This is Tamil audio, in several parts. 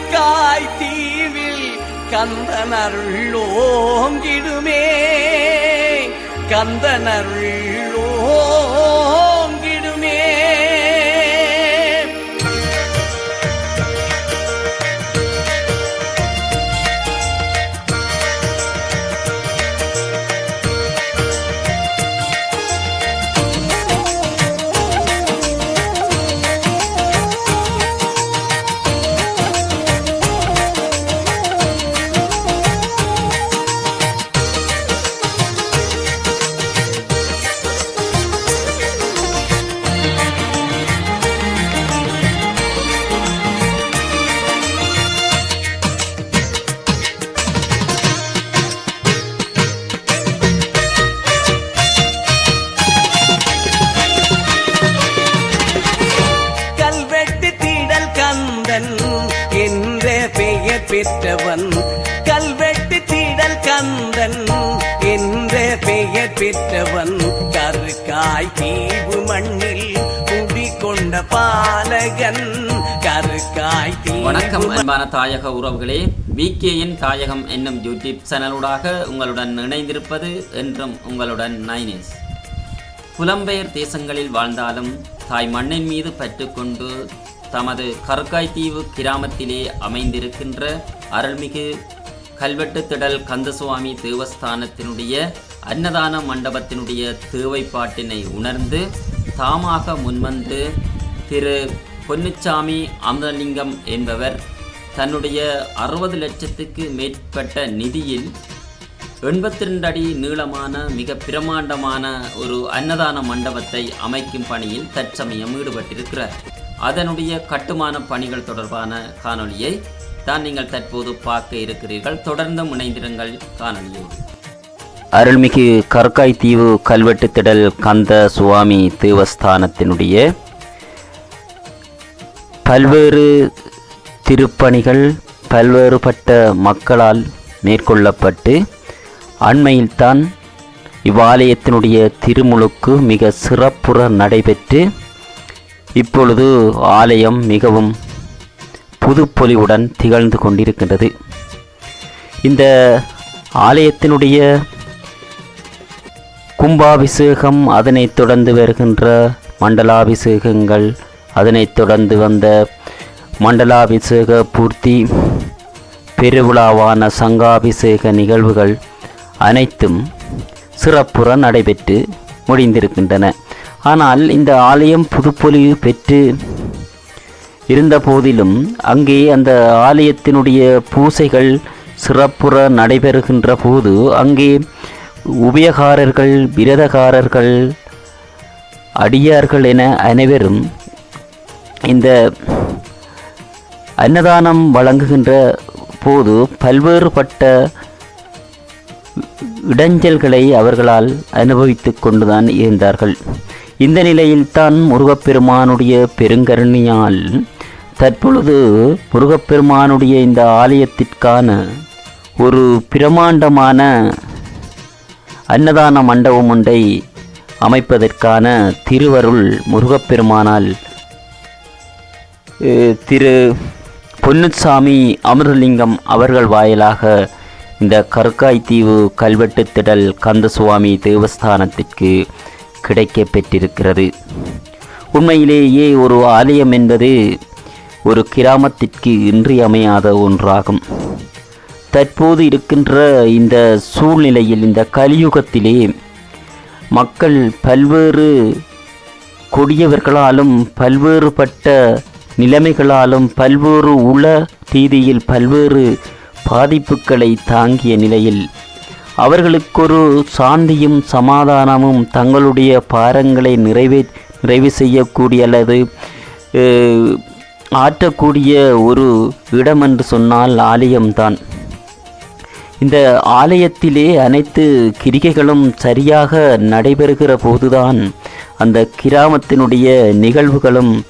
கருக்காய் தீவில் கந்தனருள்ளோங்கிடுமே கந்தனருள்ளோங்கிடுமே பெற்றவன் கல்வெட்டு தீடல் கந்தன். என்ற பெயர் பெற்றவன் கருக்காய் தீவு மண்ணில் குடிகொண்ட பாலகன். கருக்காய் வணக்கம் அன்பான தாயக உறவுகளே. விகேயின் தாயகம் என்னும் யூடியூப் சேனலூடாக உங்களுடன் இணைந்திருப்பது என்றும் உங்களுடன் நைனேஸ். புலம்பெயர் தேசங்களில் வாழ்ந்தாலும் தாய் மண்ணின் மீது பற்றுக்கொண்டு தமது கருக்காய்த்தீவு கிராமத்திலே அமைந்திருக்கின்ற அருள்மிகு கல்வெட்டு திடல் கந்தசுவாமி தேவஸ்தானத்தினுடைய அன்னதான மண்டபத்தினுடைய தேவைப்பாட்டினை உணர்ந்து தாமாக முன்வந்து திரு பொன்னுச்சாமி அமரலிங்கம் என்பவர் தன்னுடைய அறுபது லட்சத்துக்கு மேற்பட்ட நிதியில் எண்பத்தி ரெண்டு அடி நீளமான மிக பிரமாண்டமான ஒரு அன்னதான மண்டபத்தை அமைக்கும் பணியில் தற்சமயம் ஈடுபட்டிருக்கிறார். அதனுடைய கட்டுமான பணிகள் தொடர்பான காணொளியை தான் நீங்கள் தற்போது பார்க்க இருக்கிறீர்கள். தொடர்ந்து முனைந்திருங்கள் காணொளியோடு அருள்மிகு கற்காய் தீவு கல்வெட்டு திடல் கந்த சுவாமி தேவஸ்தானத்தினுடைய பல்வேறு திருப்பணிகள் பல்வேறுபட்ட மக்களால் மேற்கொள்ளப்பட்டு அண்மையில்தான் இவ்வாலயத்தினுடைய திருமுழுக்கு மிக சிறப்புற நடைபெற்று இப்பொழுது ஆலயம் மிகவும் புதுப்பொலிவுடன் திகழ்ந்து கொண்டிருக்கின்றது. இந்த ஆலயத்தினுடைய கும்பாபிஷேகம் அதனைத் தொடர்ந்து வருகின்ற மண்டலாபிஷேகங்கள் அதனைத் தொடர்ந்து வந்த மண்டலாபிஷேக பூர்த்தி பெருவிழாவான சங்காபிஷேக நிகழ்வுகள் அனைத்தும் சிறப்புற நடைபெற்று முடிந்திருக்கின்றன. ஆனால் இந்த ஆலயம் புதுப்பொலிவு பெற்று இருந்த போதிலும் அங்கே அந்த ஆலயத்தினுடைய பூசைகள் சிறப்புற நடைபெறுகின்ற போது அங்கே உபயகாரர்கள் விரதகாரர்கள் அடியார்கள் என அனைவரும் இந்த அன்னதானம் வழங்குகின்ற போது பல்வேறுபட்ட இடைஞ்சல்களை அவர்களால் அனுபவித்து கொண்டுதான் இருந்தார்கள். இந்த நிலையில்தான் முருகப்பெருமானுடைய பெருங்கருணையால் தற்பொழுது முருகப்பெருமானுடைய இந்த ஆலயத்திற்கான ஒரு பிரமாண்டமான அன்னதான மண்டபம் ஒன்றை அமைப்பதற்கான திருவருள் முருகப்பெருமானால் அஹ், திரு பொன்னுசாமி அமிர்தலிங்கம் அவர்கள் வாயிலாக இந்த கற்காய்த்தீவு கல்வெட்டு திடல் கந்தசுவாமி தேவஸ்தானத்திற்கு கிடைக்கப் பெற்றிருக்கிறது உண்மையிலேயே ஒரு ஆலயம் என்பது ஒரு கிராமத்திற்கு இன்றியமையாத ஒன்றாகும். தற்போது இருக்கின்ற இந்த சூழ்நிலையில் இந்த கலியுகத்திலே மக்கள் பல்வேறு கொடியவர்களாலும் பல்வேறுபட்ட நிலைமைகளாலும் பல்வேறு உள ரீதியில் பல்வேறு பாதிப்புகளை தாங்கிய நிலையில் அவர்களுக்கொரு சாந்தியும் சமாதானமும் தங்களுடைய பாரங்களை நிறைவே நிறைவு செய்யக்கூடிய அல்லது ஆற்றக்கூடிய ஒரு இடம் என்று சொன்னால் ஆலயம்தான். இந்த ஆலயத்திலே அனைத்து கிரிகைகளும் சரியாக நடைபெறுகிற போதுதான் அந்த கிராமத்தினுடைய நிகழ்வுகளும்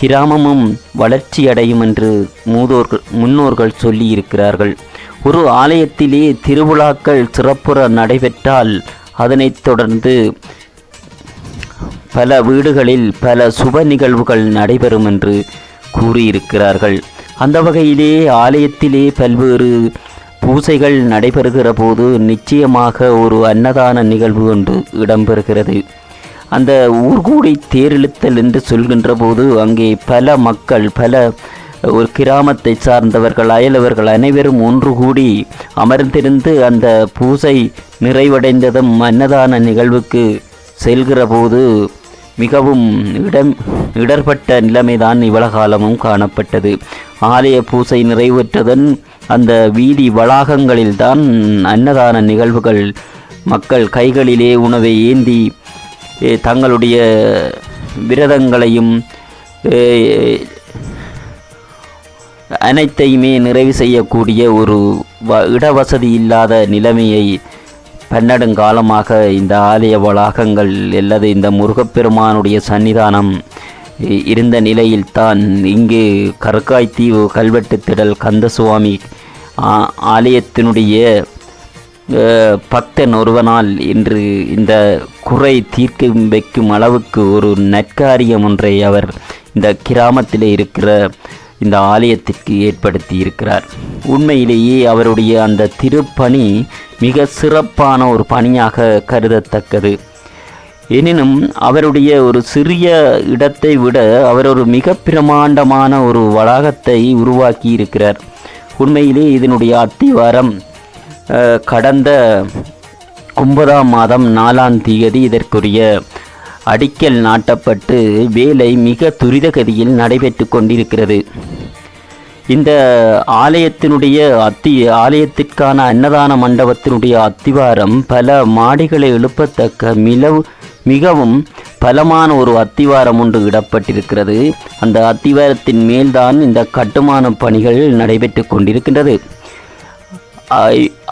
கிராமமும் வளர்ச்சியடையும் என்று மூதோர்கள் முன்னோர்கள் சொல்லி இருக்கிறார்கள் ஒரு ஆலயத்திலே திருவிழாக்கள் சிறப்புற நடைபெற்றால் அதனைத் தொடர்ந்து பல வீடுகளில் பல சுப நிகழ்வுகள் நடைபெறும் என்று கூறியிருக்கிறார்கள். அந்த வகையிலே ஆலயத்திலே பல்வேறு பூசைகள் நடைபெறுகிற போது நிச்சயமாக ஒரு அன்னதான நிகழ்வு ஒன்று இடம்பெறுகிறது. அந்த ஊர்கூடி தேரிழுத்தல் என்று சொல்கின்ற போது அங்கே பல மக்கள் பல ஒரு கிராமத்தை சார்ந்தவர்கள் அயலவர்கள் அனைவரும் ஒன்று கூடி அமர்ந்திருந்து அந்த பூசை நிறைவடைந்ததும் அன்னதான நிகழ்வுக்கு செல்கிற போது மிகவும் இடம் இடர்பட்ட நிலைமைதான் இவ்வளவு காலமும் காணப்பட்டது. ஆலய பூசை நிறைவேற்றதன் அந்த வீதி வளாகங்களில்தான் அன்னதான நிகழ்வுகள் மக்கள் கைகளிலே உணவை ஏந்தி தங்களுடைய விரதங்களையும் அனைத்தையுமே நிறைவு செய்யக்கூடிய ஒரு வ இடவசதி இல்லாத நிலைமையை பன்னெடுங்காலமாக இந்த ஆலய வளாகங்கள் அல்லது இந்த முருகப்பெருமானுடைய சன்னிதானம் இ- இருந்த நிலையில்தான் இங்கு கருக்காய்த்தீவு கல்வெட்டு திடல் கந்தசுவாமி ஆ- ஆலயத்தினுடைய அஹ், பக்தன் ஒருவனால் இன்று இந்த குறை தீர்க்க வைக்கும் அளவுக்கு ஒரு நற்காரியம் ஒன்றை அவர் இந்த கிராமத்தில் இருக்கிற இந்த ஆலயத்திற்கு ஏற்படுத்தி இருக்கிறார் உண்மையிலேயே அவருடைய அந்த திருப்பணி மிக சிறப்பான ஒரு பணியாக கருதத்தக்கது. எனினும் அவருடைய ஒரு சிறிய இடத்தை விட அவர் ஒரு மிக பிரமாண்டமான ஒரு வளாகத்தை உருவாக்கி இருக்கிறார் உண்மையிலே இதனுடைய அத்திவாரம் கடந்த ஒன்பதாம் மாதம் நாலாம் தேதி இதற்குரிய அடிக்கல் நாட்டப்பட்டு வேலை மிக துரிதகதியில் நடைபெற்று கொண்டிருக்கிறது. இந்த ஆலயத்தினுடைய அத்தி ஆலயத்திற்கான அன்னதான மண்டபத்தினுடைய அத்திவாரம் பல மாடிகளை எழுப்பத்தக்க மிளவு மிகவும் பலமான ஒரு அத்திவாரம் ஒன்று இடப்பட்டிருக்கிறது. அந்த அத்திவாரத்தின் மேல்தான் இந்த கட்டுமான பணிகள் நடைபெற்று கொண்டிருக்கின்றது.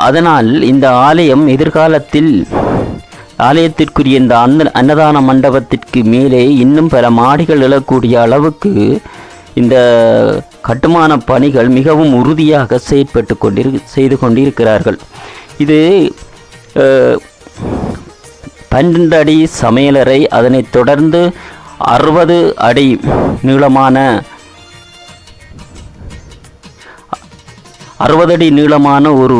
அதனால் இந்த ஆலயம் எதிர்காலத்தில் ஆலயத்திற்குரிய இந்த அன்ன அன்னதான மண்டபத்திற்கு மேலே இன்னும் பல மாடிகள் எழக்கூடிய அளவுக்கு இந்த கட்டுமான பணிகள் மிகவும் உறுதியாக செயற்பட்டு கொண்டிரு செய்து கொண்டிருக்கிறார்கள். இது பன்னெண்டு அடி சமையலறை அதனைத் தொடர்ந்து அறுபது அடி நீளமான அறுபது அடி நீளமான ஒரு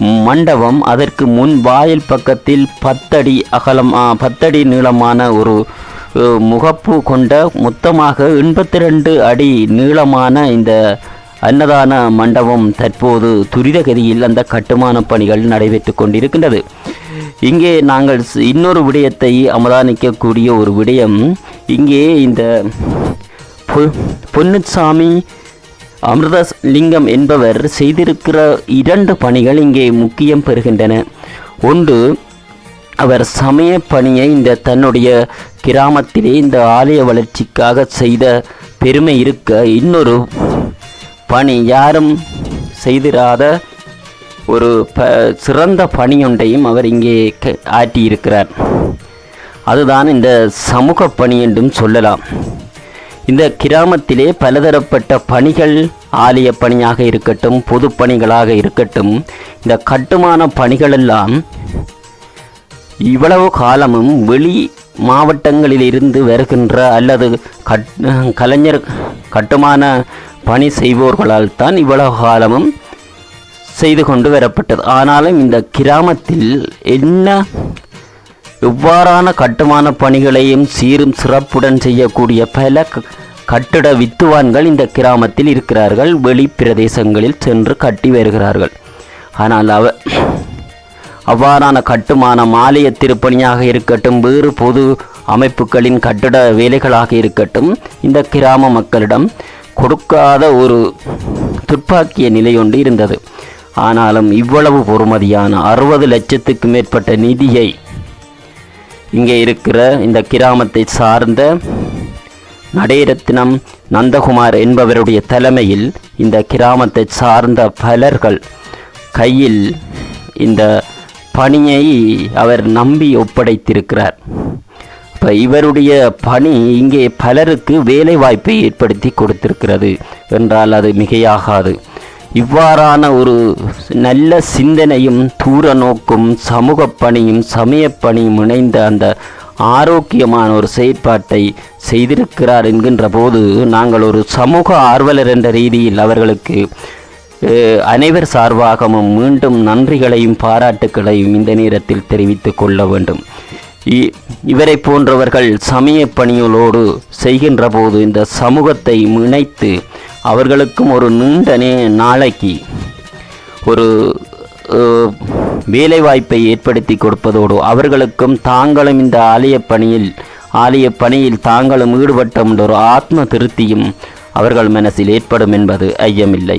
மண்டபம் அதற்கு முன் வாயில் பக்கத்தில் பத்தடி அகலம் பத்தடி நீளமான ஒரு முகப்பு கொண்ட மொத்தமாக எண்பத்தி ரெண்டு அடி நீளமான இந்த அன்னதான மண்டபம் தற்போது துரிதகதியில் அந்த கட்டுமான பணிகள் நடைபெற்று கொண்டிருக்கின்றது. இங்கே நாங்கள் இன்னொரு விடயத்தை அவதானிக்கக்கூடிய ஒரு விடயம். இங்கே இந்த பொ- அமிர்தாஸ் லிங்கம் என்பவர் செய்திருக்கிற இரண்டு பணிகள் இங்கே முக்கியம் பெறுகின்றன. ஒன்று அவர் சமய பணியை இந்த தன்னுடைய கிராமத்திலே இந்த ஆலய வளர்ச்சிக்காக செய்த பெருமை இருக்க இன்னொரு பணி யாரும் செய்திராத ஒரு ப சிறந்த பணியொன்றையும் அவர் இங்கே க- ஆற்றியிருக்கிறார். அதுதான் இந்த சமூக பணி என்றும் சொல்லலாம். இந்த கிராமத்திலே பலதரப்பட்ட பணிகள் ஆலய பணியாக இருக்கட்டும் பொது பணிகளாக இருக்கட்டும் இந்த கட்டுமான பணிகளெல்லாம் இவ்வளவு காலமும் வெளி மாவட்டங்களிலிருந்து வருகின்ற அல்லது கட் கலைஞர் கட்டுமான பணி செய்வோர்களால் தான் இவ்வளவு காலமும் செய்து கொண்டு வரப்பட்டது. ஆனாலும் இந்த கிராமத்தில் என்ன இவ்வாறான கட்டுமான பணிகளையும் சீரும் சிறப்புடன் செய்யக்கூடிய பல கட்டிட வித்துவான்கள் இந்த கிராமத்தில் இருக்கிறார்கள். வெளி பிரதேசங்களில் சென்று கட்டி வருகிறார்கள். ஆனால் அவ அவ்வாறான கட்டுமானம் ஆலய திருப்பணியாக இருக்கட்டும் வேறு பொது அமைப்புகளின் கட்டிட வேலைகளாக இருக்கட்டும் இந்த கிராம மக்களிடம் கொடுக்காத ஒரு துப்பாக்கிய நிலை ஒன்று இருந்தது. ஆனாலும் இவ்வளவு பொறுமதியான அறுபது லட்சத்துக்கு மேற்பட்ட நிதியை இங்கே இருக்கிற இந்த கிராமத்தை சார்ந்த நடேரத்னம் நந்தகுமார் என்பவருடைய தலைமையில் இந்த கிராமத்தை சார்ந்த பலர்கள் கையில் இந்த பணியை அவர் நம்பி ஒப்படைத்திருக்கிறார். இப்போ இவருடைய பணி இங்கே பலருக்கு வேலை வாய்ப்பை ஏற்படுத்தி கொடுத்திருக்கிறது என்றால் அது மிகையாகாது. இவ்வாறான ஒரு நல்ல சிந்தனையும் தூர நோக்கும் சமூக பணியும் சமய பணியும் இணைந்த அந்த ஆரோக்கியமான ஒரு செயற்பாட்டை செய்திருக்கிறார் என்கின்ற போது நாங்கள் ஒரு சமூக ஆர்வலர் என்ற ரீதியில் அவர்களுக்கு அனைவர் சார்பாகவும் மீண்டும் நன்றிகளையும் பாராட்டுக்களையும் இந்த நேரத்தில் தெரிவித்து கொள்ள வேண்டும். இ- இவரை போன்றவர்கள் சமய பணிகளோடு செய்கின்ற போது இந்த சமூகத்தை இணைத்து அவர்களுக்கும் ஒரு நீண்ட நே நாளைக்கு ஒரு வேலைவாய்ப்பை ஏற்படுத்தி கொடுப்பதோடு அவர்களுக்கும் தாங்களும் இந்த ஆலய பணியில் ஆலய பணியில் தாங்களும் ஈடுபட்ட ஒரு ஆத்ம திருப்தியும் அவர்கள் மனசில் ஏற்படும் என்பது ஐயமில்லை.